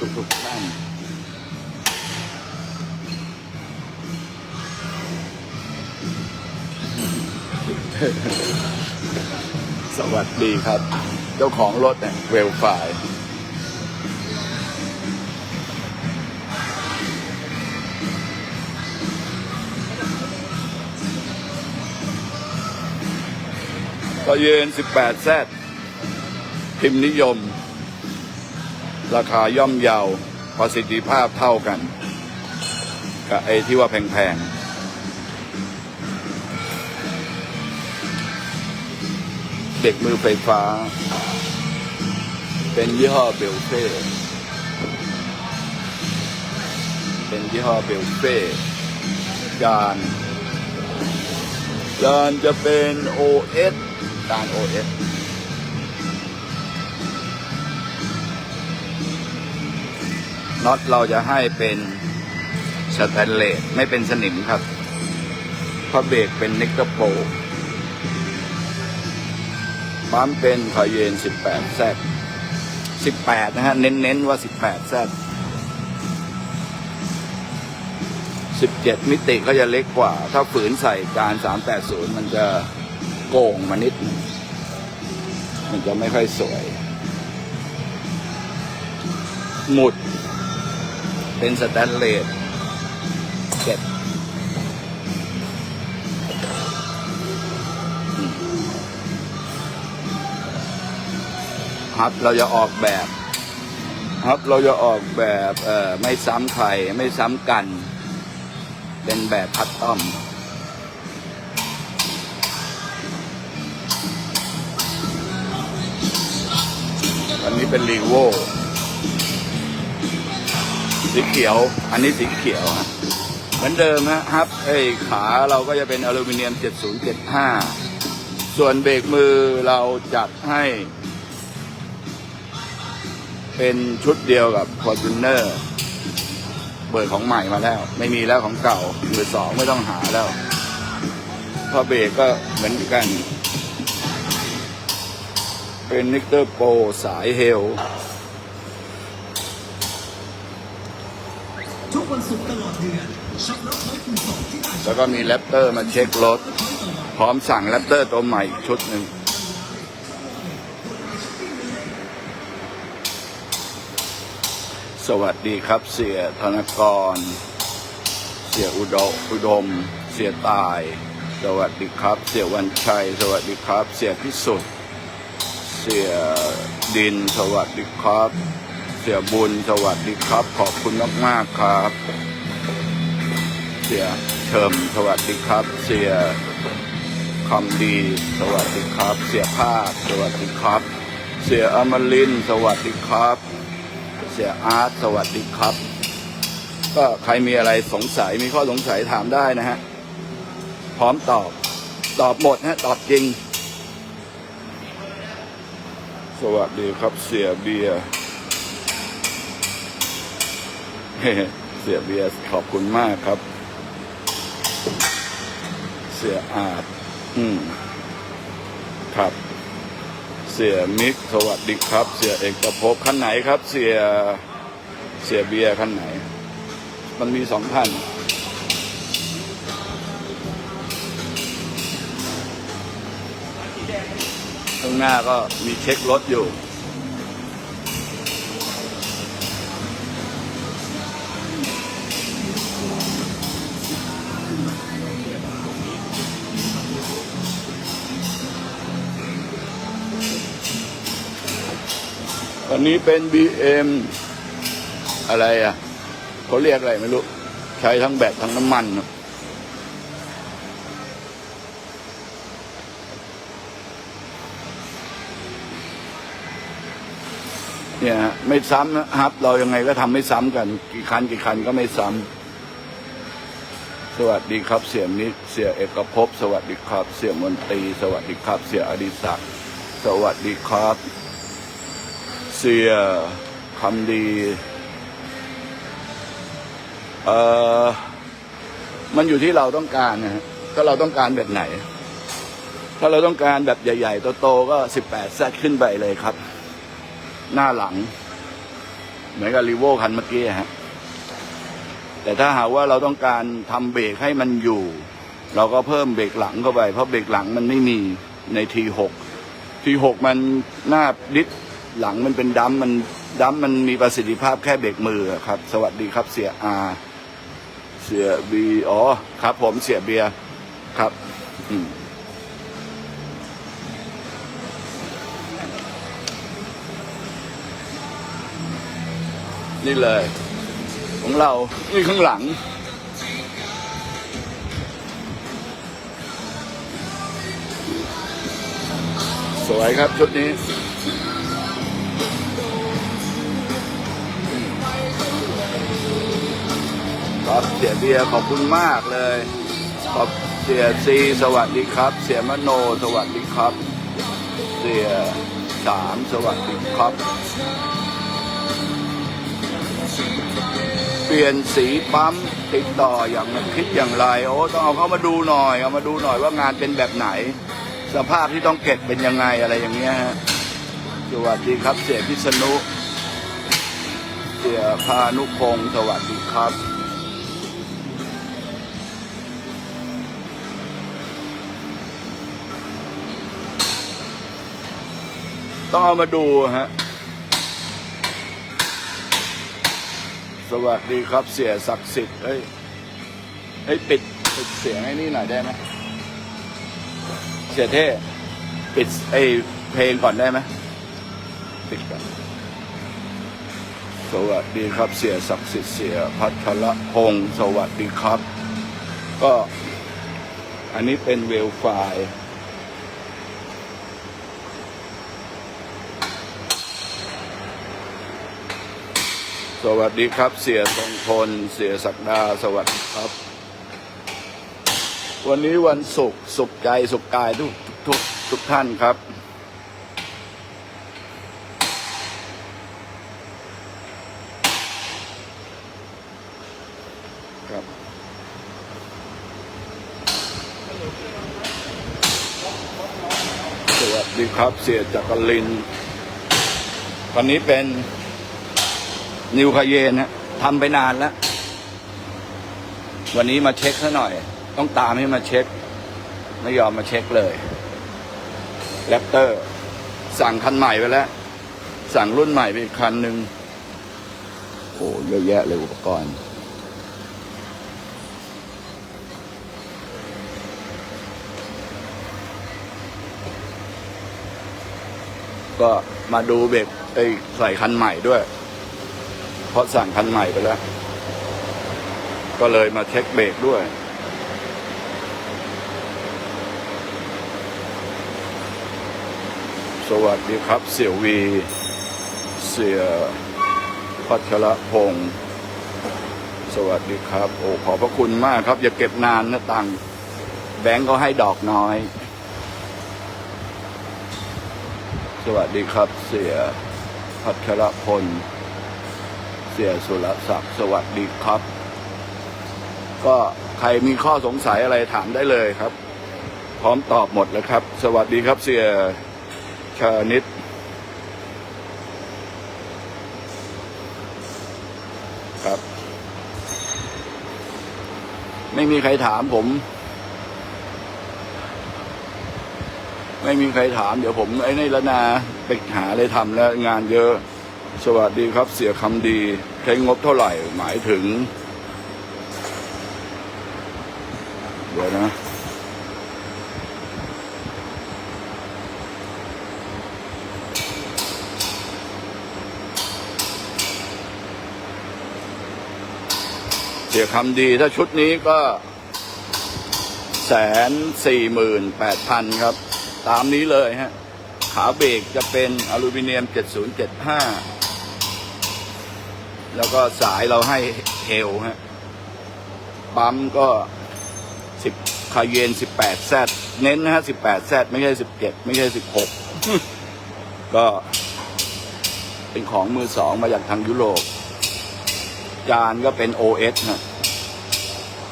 ทุกๆท่านสวัสดีครับ เจ้าของรถเนี่ยเวลไฟก็ยืน18แซดพิมพ์นิยม ราคาย่อมเยาวประสิทธิภาพเท่ากัน กับไอ้ที่ว่าแพงๆเด็กมือไฟฟ้า เป็นยี่ห้อเบลเฟ่เป็นยี่ห้อเบลเฟ่จานจานจะเป็น OS จาน OS น็อตเราจะให้เป็นสแตนเลสไม่เป็นสนิมครับเพราะเบรกเป็นนิกเกอร์โปรปั๊มเป็นคาเยน 18แซด18 นะฮะ เน้นๆว่า 18แซด17 มิติก็จะเล็กกว่า ถ้าฝืนใส่การ 380 มันจะโก่งมานิด มันจะไม่ค่อยสวย หมุด เป็นสแตนเลสเก็บครับเราจะออกแบบครับเราจะออกแบบเอ่อไม่ซ้ำใครไม่ซ้ำกัน เป็นแบบคัดต้อมอันนี้เป็นรีโว สีเขียว อันนี้สีเขียวฮะเหมือนเดิมนะครับไอ้ขาเราก็จะเป็นอลูมิเนียม 7075 ส่วนเบรกมือเราจัดให้ เป็นชุดเดียวกับ f o r t u n e r เบิดของใหม่มาแล้ว ไม่มีแล้วของเก่าเบอร์สองไม่ต้องหาแล้วเพราะเบรกก็เหมือนกัน เป็นนิกเตอร์โปรสายเฮล วันศุกร์ตลอดเดือนช็อปแล้วคอยคูณสองที่ร้านแล้วก็มีแรปเตอร์มาเช็ครถ พร้อมสั่งแรปเตอร์ตัวใหม่อีกชุดหนึ่งสวัสดีครับเสียธนกร เสียอุดมอุดม เสียตาย สวัสดีครับ เสียวันชัย สวัสดีครับ เสียพิสุทธิ์เสียดิน สวัสดีครับ เสียบุญสวัสดีครับ ขอบคุณมากๆครับ เสียเฉิมสวัสดีครับ เสียคำดี สวัสดีครับ เสียภาคสวัสดีครับ เสียอมรินสวัสดีครับ เสียอาร์ตสวัสดีครับ ก็ใครมีอะไรสงสัยมีข้อสงสัยถามได้นะฮะพร้อมตอบตอบหมดฮะตอบจริง สวัสดีครับเสียเบียร์ เสียเบียร์ขอบคุณมากครับ เสียอาดอืม ครับ เสียมิกสวัสดีครับ เสียเอกภพขั้นไหนครับ เสียเสียเบียร์ขั้นไหน มันมีสองท่านข้างหน้าก็มีเช็ครถอยู่ นนี้เป็น BM อะไรอะเขาเรียกอะไรไม่รู้ ใช้ทั้งแบตทั้งน้ำมันเนี่ยไม่ซ้ำนะครับ เรายังไงก็ทำไม่ซ้ำกัน กี่คันกี่คันก็ไม่ซ้ำสวัสดีครับเสียมิตรเสียเอกภพสวัสดีครับ เสียมนตรี สวัสดีครับ เสียอดิศักดิ์สวัสดีครับ เสียคำดีเอ่อมันอยู่ที่เราต้องการนะฮะถ้าเราต้องการแบบไหน ถ้าเราต้องการแบบใหญ่ๆโตๆก็สิบแปดแซดขึ้นไปเลยครับ หน้าหลัง เหมือนกับรีโวคันเมื่อกี้ฮะแต่ถ้าหากว่าเราต้องการทำเบรกให้มันอยู่ เราก็เพิ่มเบรกหลังเข้าไป เพราะเบรกหลังมันไม่มีในทีหกทีหกมันหน้าดิส หลังมันเป็นดัมมันดัมมันมีประสิทธิภาพแค่เบรกมือครับ สวัสดีครับเสียอาเสียบีอ๋อครับ ผมเสียเบียครับ อืมนี่เลย ของเรา นี่ข้างหลัง สวยครับชุดนี้ ครับเสียเบียร์ขอบคุณมากเลย ขอบเสียซีสวัสดีครับ เสียมโนสวัสดีครับ เสียสามสวัสดีครับ เปลี่ยนสีปั๊มติดต่ออย่างคิดอย่างไรโอ้ต้องเอาเขามาดูหน่อยเอามาดูหน่อยว่างานเป็นแบบไหน สภาพที่ต้องเก็บเป็นยังไงอะไรอย่างเงี้ยฮะสวัสดีครับ เสียพิษณุเสียพานุพงศ์สวัสดีครับ ต้องเอามาดูฮะ สวัสดีครับเสียศักดิ์สิทธิ์เฮ้ยเฮ้ยปิดปิดเสียงไอ้นี่หน่อยได้ไหมเสียเท่ปิดไอเพลงก่อนได้ไหมปิดก่อนสวัสดีครับเสียศักดิ์สิทธิ์เสียพัทรพงศ์สวัสดีครับ ก็อันนี้เป็นเวลไฟล์ สวัสดีครับ เสียทรงพล เสียศักดา สวัสดีครับ วันนี้วันศุกร์สุขใจสุขกายทุกทุกทุกท่านครับ ครับ สวัสดีครับ เสียจักรินวันนี้เป็น นิวคาเยนฮะทำไปนานแล้ว วันนี้มาเช็คซะหน่อย ต้องตามให้มาเช็ค ไม่ยอมมาเช็คเลยแรปเตอร์ สั่งคันใหม่ไปแล้ว สั่งรุ่นใหม่ไปอีกคันหนึ่งโอ้เยอะแยะเลยอุปกรณ์ก็มาดูเบรกไอ้ใส่คันใหม่ด้วย เพราะสั่งคันใหม่ไปแล้ว ก็เลยมาเช็คเบรกด้วย สวัสดีครับ เสี่ยววี เสี่ยพัชระพงศ์สวัสดีครับ โอ้ขอบพระคุณมากครับ อย่าเก็บนานนะตังแบงก์ก็ให้ดอกน้อย สวัสดีครับเสียพัชรพล สียสุรศักดิ์สวัสดีครับ ก็ใครมีข้อสงสัยอะไรถามได้เลยครับ พร้อมตอบหมดแล้วครับ สวัสดีครับเสียชานิดครับ ไม่มีใครถามผม ไม่มีใครถาม เดี๋ยวผม ไอ้นี่ล้วนาไปหาอะไรทำแล้วงานเยอะ สวัสดีครับเสียคำดี ใช้งบเท่าไหร่หมายถึง เดี๋ยวนะเสียคำดีถ้าชุดนี้ก็แสนสี่หมื่นแปดพันครับ ตามนี้เลยฮะ ขาเบรกจะเป็นอลูมิเนียม 7075 แล้วก็สายเราให้เฮลฮะปั๊มก็10คาเยน18แปดแซดเน้นนะฮะ18แปดแซดไม่ใช่17ไม่ใช่16ก็เป็นของมือสองมาจากทางยุโรป จานก็เป็น OS ฮะ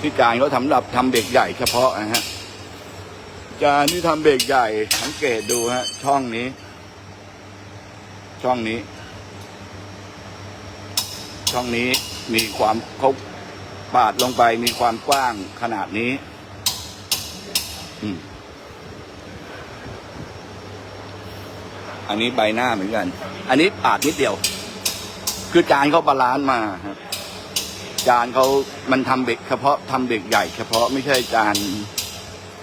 ที่จานเขาทำหรับทำเบรกใหญ่เฉพาะนะฮะ จานที่ทำเบรกใหญ่สังเกตดูฮะ ช่องนี้ ช่องนี้ ช่องนี้มีความเขาปาดลงไปมีความกว้างขนาดนี้ อืมอันนี้ใบหน้าเหมือนกัน อันนี้ปาดนิดเดียว คือจานเขาบาลานซ์มาครับจานเขามันทำเบรกเฉพาะทำเบรกใหญ่ เฉพาะไม่ใช่จาน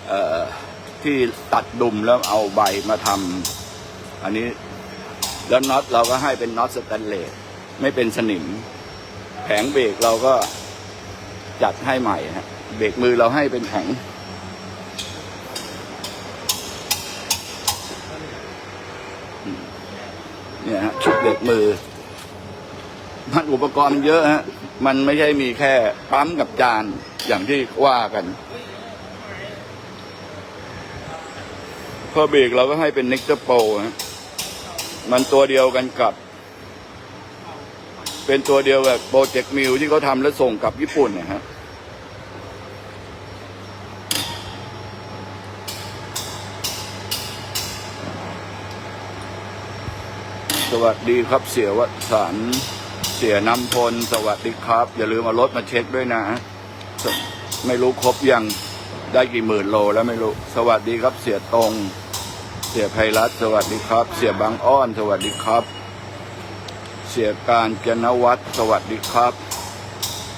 เอ่อที่ตัดดุมแล้วเอาใบมาทำอันนี้แล้วน็อตเราก็ให้เป็นน็อตสแตนเลสไม่เป็นสนิม แผงเบรกเราก็จัดให้ใหม่ฮะเบรกมือเราให้เป็นแผงเนี่ยฮะชุดเบรกมือ มันอุปกรณ์มันเยอะฮะมันไม่ใช่มีแค่ปั๊มกับจานอย่างที่ว่ากันพอเบรกเราก็ให้เป็นเน็กเตอร์โปฮะมันตัวเดียวกันกับ เป็นตัวเดียวกับโปรเจกต์มิวที่เขาทำแล้วส่งกลับญี่ปุ่นนี่ยฮะสวัสดีครับเสียวสันเสียน้ำพล สวัสดีครับ อย่าลืมเอารถมาเช็คด้วยนะ ไม่รู้ครบยังได้กี่หมื่นโลแล้วไม่รู้ สวัสดีครับเสียตรง เสียไพรัตน์สวัสดีครับ เสียบางอ้อน สวัสดีครับ สียการจนวัฒน์สวัสดีครับ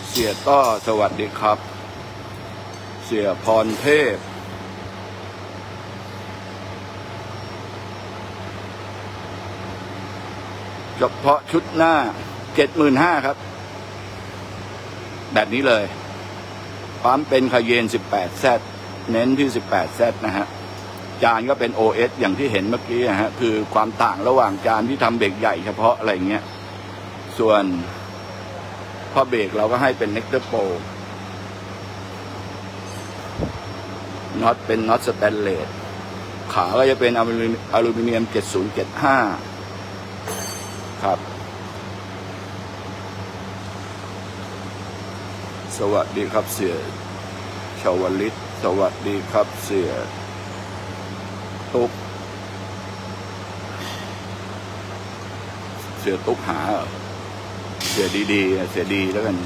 เสียต้อสวัสดีครับ เสียพรเทพ เฉพาะชุดหน้าเจ็ดหมื่นห้าครับ แบบนี้เลยปั๊มเป็นคาเยน 18Z เน้นที่ 18Z นะฮะจานก็เป็น OS อย่างที่เห็นเมื่อกี้นะฮะคือความต่างระหว่างจานที่ทำเบรกใหญ่เฉพาะอะไรเงี้ย ส่วนพ่อเบรกเราก็ให้เป็นเน็กเตอร์โปน็อตเป็นน็อตสแตนเลสขาก็จะเป็นอลูมิเนียม 7075 ครับ สวัสดีครับเสียชาวลิต สวัสดีครับเสียตุ๊ก เสียตุ๊กหาเสียดีๆ เสียดีแล้วกัน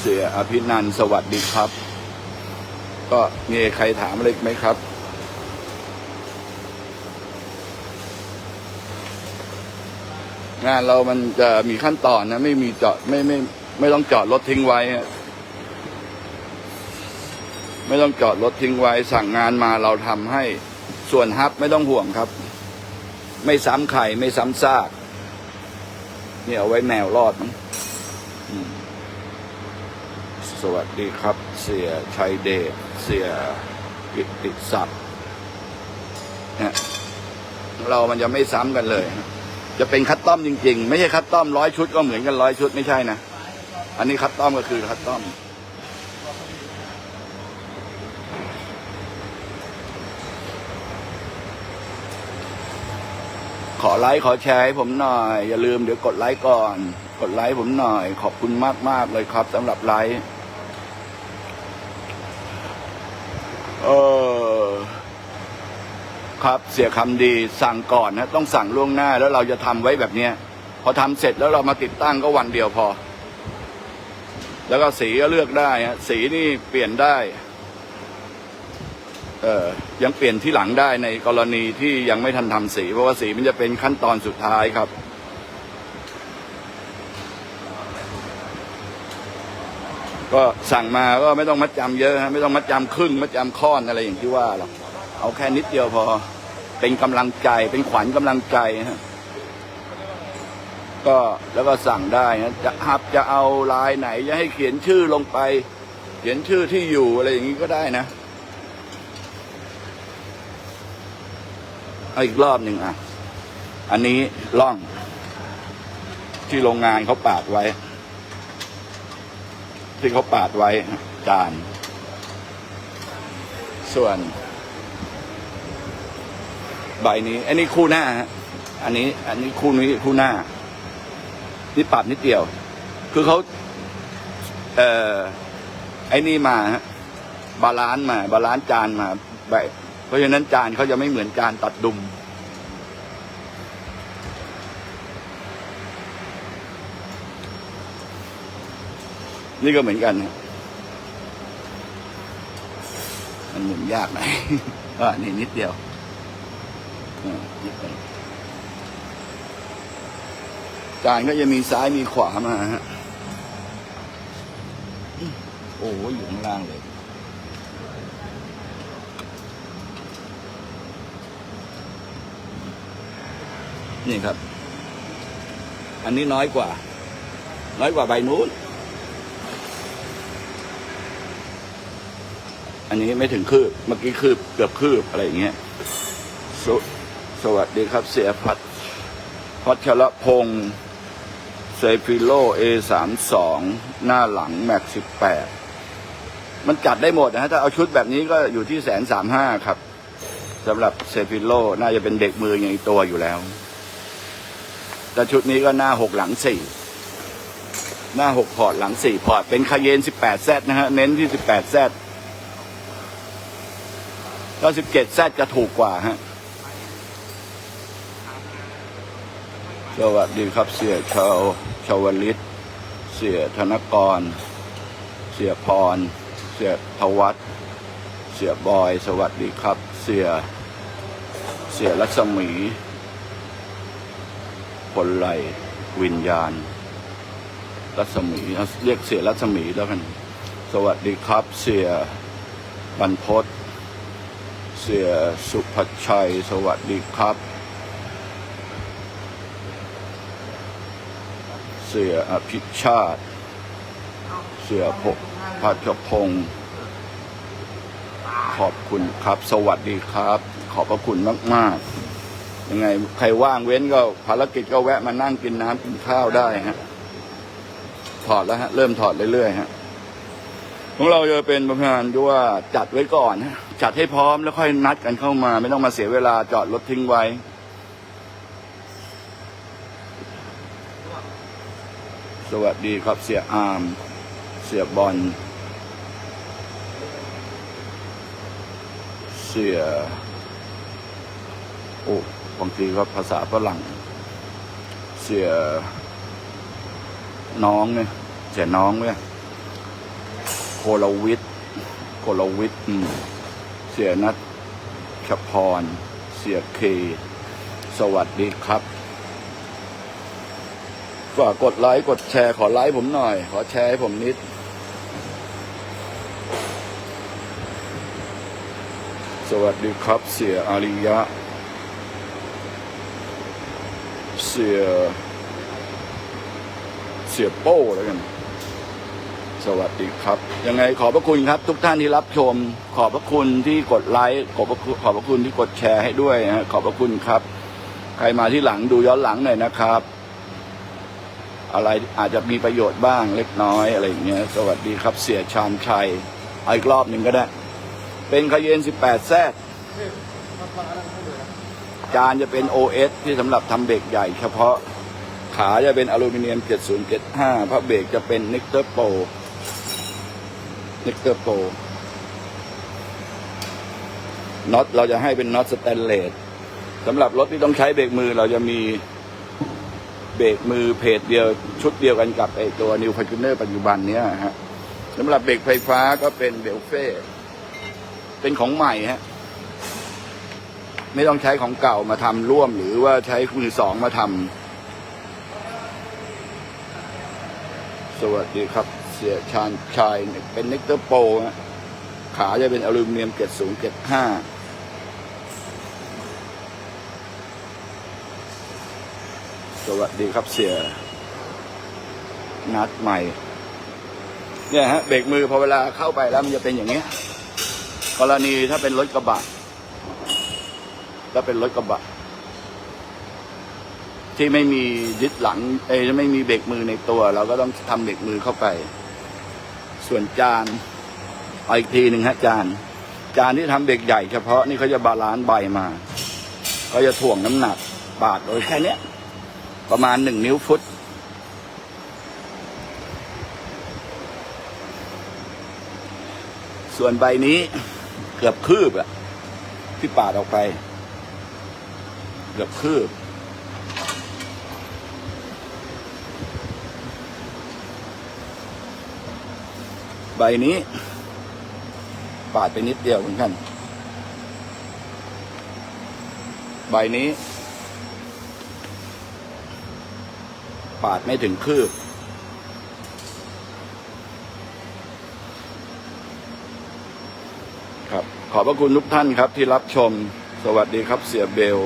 เสียอภินันสวัสดีครับ ก็มีใครถามอะไรไหมครับ งานเรามันจะมีขั้นตอนนะ ไม่มีจอดไม่ไม่ ไม่ต้องจอดรถทิ้งไว้ไม่ต้องจอดรถทิ้งไว้ สั่งงานมาเราทำให้ส่วนฮับไม่ต้องห่วงครับ ไม่ซ้ำไข่ไม่ซ้ำซาก นี่เอาไว้แมวรอดมั้งสวัสดีครับ เสียชัยเดชเสียกิติศักดิ์เนี่ยเรามันจะไม่ซ้ำกันเลย จะเป็นคัตตอมจริง ๆ ไม่ใช่คัตตอมร้อยชุดก็เหมือนกันร้อยชุดไม่ใช่นะ อันนี้คัตตอมก็คือคัตตอม ขอไลค์ขอแชร์ให้ผมหน่อย อย่าลืมเดี๋ยวกดไลค์ก่อน กดไลค์ผมหน่อย ขอบคุณมากมากเลยครับสำหรับไลค์เออครับเสียคำดีสั่งก่อนนะต้องสั่งล่วงหน้าแล้วเราจะทำไว้แบบเนี้ยพอทำเสร็จแล้วเรามาติดตั้งก็วันเดียวพอ แล้วก็สีก็เลือกได้ฮะสีนี่เปลี่ยนได้ ยังเปลี่ยนที่หลังได้ในกรณีที่ยังไม่ทันทำสี เพราะว่าสีมันจะเป็นขั้นตอนสุดท้ายครับก็สั่งมาก็ไม่ต้องมัดจำเยอะฮะไม่ต้องมัดจำครึ่งมัดจำค่อนอะไรอย่างที่ว่าหรอกเอาแค่นิดเดียวพอ เป็นกำลังใจเป็นขวัญกำลังใจฮะก็แล้วก็สั่งได้ฮะจะหับจะเอาลายไหนจะให้เขียนชื่อลงไป เขียนชื่อที่อยู่อะไรอย่างนี้ก็ได้นะ เอาอีกรอบหนึ่งอะ อันนี้ล่อง ที่โรงงานเขาปาดไว้ ที่เขาปาดไว้จาน ส่วน ใบนี้ อันนี้คู่หน้าฮะอันนี้ อันนี้คู่นี้คู่หน้า นี่ปรับนิดเดียว คือเขาเอ่อไอ้นี่มาฮะบาลานซ์มา บาลานซ์จานมาใบเพ ราะฉะนั้นจานเขาจะไม่เหมือนจานตัดดุม นี่ก็เหมือนกันฮะมันหมุนยากหน่อยอ่านี่นิดเดียวอ่านิดเดียวจานก็จะมีซ้ายมีขวามาฮะ โอ้โหอยู่ข้างล่างเลย นี่ครับ อันนี้น้อยกว่า น้อยกว่าใบนู้น อันนี้ไม่ถึงคืบ เมื่อกี้คืบเกือบคืบอะไรอย่างเงี้ยสวสวัสดีครับ เสียพัดพัชรพงศ์เซฟิโลเอสามสองหน้าหลังแม็กสิบแปดมันจัดได้หมดนะฮะ ถ้าเอาชุดแบบนี้ก็อยู่ที่แสนสามห้าครับสำหรับเซฟิโลน่าจะเป็นเด็กมืออย่างอีกตัวอยู่แล้ว แต่ชุดนี้ก็หน้าหกหลังสี่หน้าหกพอร์ตหลังสี่พอร์ตเป็นคาเยนสิบแปดแซนะฮะ เน้นที่สิบแปดแซก็สิบเจ็ดแซจะถูกกว่าฮะ สวัสดีครับเสียชาวชาวลิต เสียธนกร เสียพร เสียทวัตเสียบอย สวัสดีครับ เสียเสียรัศมี ผลไหลวิญญาณ รัศมีเอาเรียกเสียรัศมีแล้วกัน สวัสดีครับเสียบรรพศเสียสุภชัย สวัสดีครับ เสียอภิชาติ เสียพกพัชพงศ์ขอบคุณครับ สวัสดีครับ ขอบพระคุณมาก ๆ ยังไงใครว่างเว้นก็ภารกิจก็แวะมานั่งกินน้ำกินข้าวได้ฮะถอดแล้วฮะ เริ่มถอดเรื่อยๆฮะของเราจะเป็นประมาณที่ว่าจัดไว้ก่อนฮะจัดให้พร้อมแล้วค่อยนัดกันเข้ามา ไม่ต้องมาเสียเวลาจอดรถทิ้งไว้ สวัสดีครับเสียอาม เสียบอลเสีย โอ้ บางทีก็ภาษาฝรั่ง เสียน้องเนี่ยเสียน้องเนี่ยโคลวิทโคลวิทเสียนัทชพร เสียเค สวัสดีครับ ฝากกดไลค์กดแชร์ขอไลค์ผมหน่อย ขอแชร์ให้ผมนิดสวัสดีครับเสียอาริยะ เสียเสียโป้แล้วกัน สวัสดีครับ ยังไงขอบพระคุณครับ ทุกท่านที่รับชม ขอบพระคุณที่กดไลค์ขอบพระคุณขอบพระคุณที่กดแชร์ให้ด้วยนะฮะขอบพระคุณครับ ใครมาที่หลังดูย้อนหลังหน่อยนะครับ อะไรอาจจะมีประโยชน์บ้างเล็กน้อยอะไรอย่างเงี้ยสวัสดีครับ เสียชานชัยอีกรอบหนึ่งก็ได้ เป็นคาเยน18แซด จานจะเป็น OS ที่สำหรับทำเบรกใหญ่เฉพาะขาจะเป็นอลูมิเนียม 7075 พระเบรกจะเป็นนิกเตอร์โปนิกเตอร์โปน็อตเราจะให้เป็นน็อตสแตนเลสสำหรับรถที่ต้องใช้เบรกมือเราจะมีเบรกมือเพจเดียวชุดเดียวกันกับไอตัวนิวฟ r จูเนอร์ปัจจุบันเนี้ยฮะสำหรับเบรกไฟฟ้าก็เป็นเบลเฟ่เป็นของใหม่ฮะ ไม่ต้องใช้ของเก่ามาทำร่วม หรือว่าใช้มือสองมาทำสวัสดีครับ เสียชาญชายเป็นนิกเตอร์โปรฮะขาจะเป็นอลูมิเนียม7075สวัสดีครับเสียนัดใหม่ เนี่ยฮะเบรกมือพอเวลาเข้าไปแล้วมันจะเป็นอย่างเงี้ย กรณีถ้าเป็นรถกระบะ ถ้าเป็นรถกระบะ ที่ไม่มียึดหลัง เอ้ไม่มีเบรกมือในตัว เราก็ต้องทำเบรกมือเข้าไป ส่วนจานเอาอีกทีหนึ่งฮะจาน จานที่ทำเบรกใหญ่เฉพาะนี่เขาจะบาลานซ์ใบมาเขาจะถ่วงน้ำหนักปาดโดยแค่เนี้ยประมาณหนึ่งนิ้วฟุตส่วนใบนี้เกือบคืบอะที่ปาดออกไป เกือบคืบใบนี้ปาดไปนิดเดียวเหมือนกัน ใบนี้ ปาดไม่ถึงคืบ ครับ ขอบพระคุณทุกท่านครับที่รับชม สวัสดีครับเสียเบล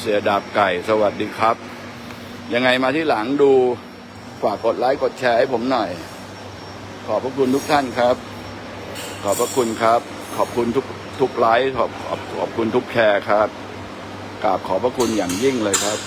เสียดาบไก่สวัสดีครับ ยังไงมาที่หลังดูฝากกดไลค์กดแชร์ให้ผมหน่อย ขอบพระคุณทุกท่านครับ ขอบพระคุณครับ ขอบคุณทุกทุกไลค์ขอบขอบขอบคุณทุกแชร์ครับกราบขอบพระคุณอย่างยิ่งเลยครับ